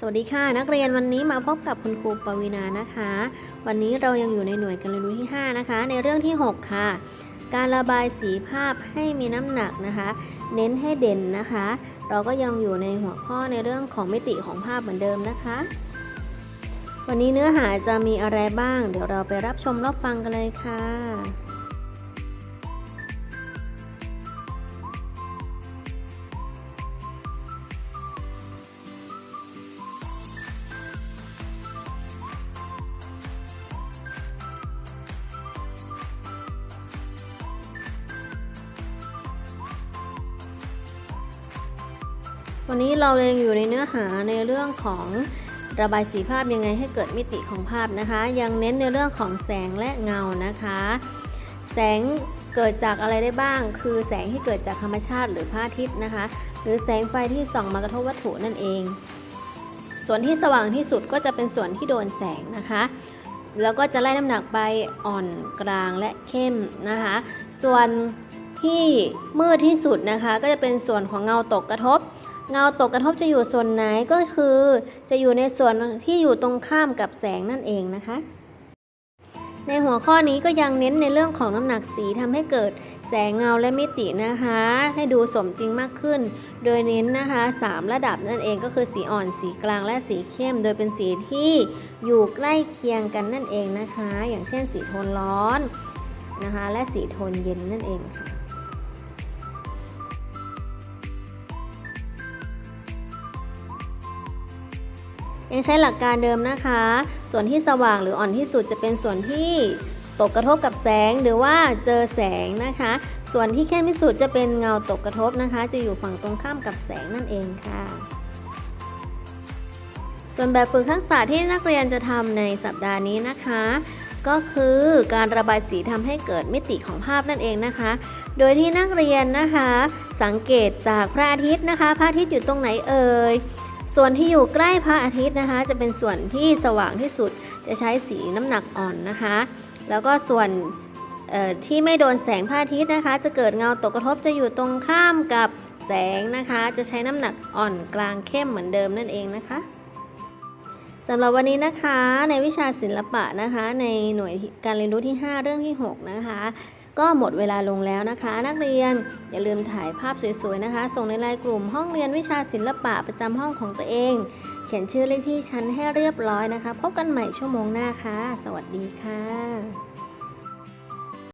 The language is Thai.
สวัสดีค่ะ นักเรียนวันนี้มาพบกับคุณครูปวีนานะคะ วันนี้เรายังอยู่ในหน่วยการเรียนรู้ที่ 5 นะคะ ในเรื่องที่ 6 ค่ะ การระบายสีภาพให้มีน้ำหนักนะคะ เน้นให้เด่นนะคะ เราก็ยังอยู่ในหัวข้อในเรื่องของมิติของภาพเหมือนเดิมนะคะ วันนี้เนื้อหาจะมีอะไรบ้าง เดี๋ยวเราไปรับชมรับฟังกันเลยค่ะ วันนี้เรายังอยู่ในเนื้อหาในเรื่องของระบายสีภาพยังไงให้เกิดมิติของภาพนะคะ ยังเน้นในเรื่องของแสงและเงานะคะ แสงเกิดจากอะไรได้บ้าง คือแสงที่เกิดจากธรรมชาติหรือพระอาทิตย์นะคะ หรือแสงไฟที่ส่องมากระทบวัตถุนั่นเอง ส่วนที่สว่างที่สุดก็จะเป็นส่วนที่โดนแสงนะคะ แล้วก็จะไล่น้ำหนักไปอ่อนกลางและเข้มนะคะ ส่วนที่มืดที่สุดนะคะ ก็จะเป็นส่วนของเงาตกกระทบ เงาตกกระทบจะอยู่ส่วนไหนก็คือ จะอยู่ในส่วนที่อยู่ตรงข้ามกับแสงนั่นเองนะคะ ในหัวข้อนี้ก็ยังเน้นในเรื่องของน้ำหนักสีทำให้เกิดแสงเงาและมิตินะคะ ให้ดูสมจริงมากขึ้น โดยเน้นนะคะ 3 ระดับนั่นเองก็คือสีอ่อนสีกลางและสีเข้ม โดยเป็นสีที่อยู่ใกล้เคียงกันนั่นเองนะคะ อย่างเช่นสีโทนร้อนนะคะ และสีโทนเย็นนั่นเองค่ะ ยังใช้หลักการเดิมนะคะ ส่วนที่สว่างหรืออ่อนที่สุดจะเป็นส่วนที่ตกกระทบกับแสงหรือว่าเจอแสงนะคะ ส่วนที่เข้มที่สุดจะเป็นเงาตกกระทบนะคะ จะอยู่ฝั่งตรงข้ามกับแสงนั่นเองค่ะ ส่วนแบบฝึกทักษะที่นักเรียนจะทำในสัปดาห์นี้นะคะ ก็คือการระบายสีทำให้เกิดมิติของภาพนั่นเองนะคะ โดยที่นักเรียนนะคะ สังเกตจากพระอาทิตย์นะคะ พระอาทิตย์อยู่ตรงไหนเอ่ย ส่วนที่อยู่ใกล้พระอาทิตย์นะคะ จะเป็นส่วนที่สว่างที่สุดจะใช้สีน้ำหนักอ่อนนะคะ แล้วก็ส่วนที่ไม่โดนแสงพระอาทิตย์นะคะ จะเกิดเงาตกกระทบจะอยู่ตรงข้ามกับแสงนะคะ จะใช้น้ำหนักอ่อนกลางเข้มเหมือนเดิมนั่นเองนะคะสำหรับวันนี้นะคะในวิชาศิลปะนะคะ ในหน่วยการเรียนรู้ที่ 5 เรื่องที่ 6 นะคะ ก็หมดเวลาลงแล้วนะคะ นักเรียนอย่าลืมถ่ายภาพสวยๆนะคะ ส่งในไลน์กลุ่มห้องเรียนวิชาศิลปะประจำห้องของตัวเอง เขียนชื่อเลขที่ชั้นให้เรียบร้อยนะคะ พบกันใหม่ชั่วโมงหน้าค่ะ สวัสดีค่ะ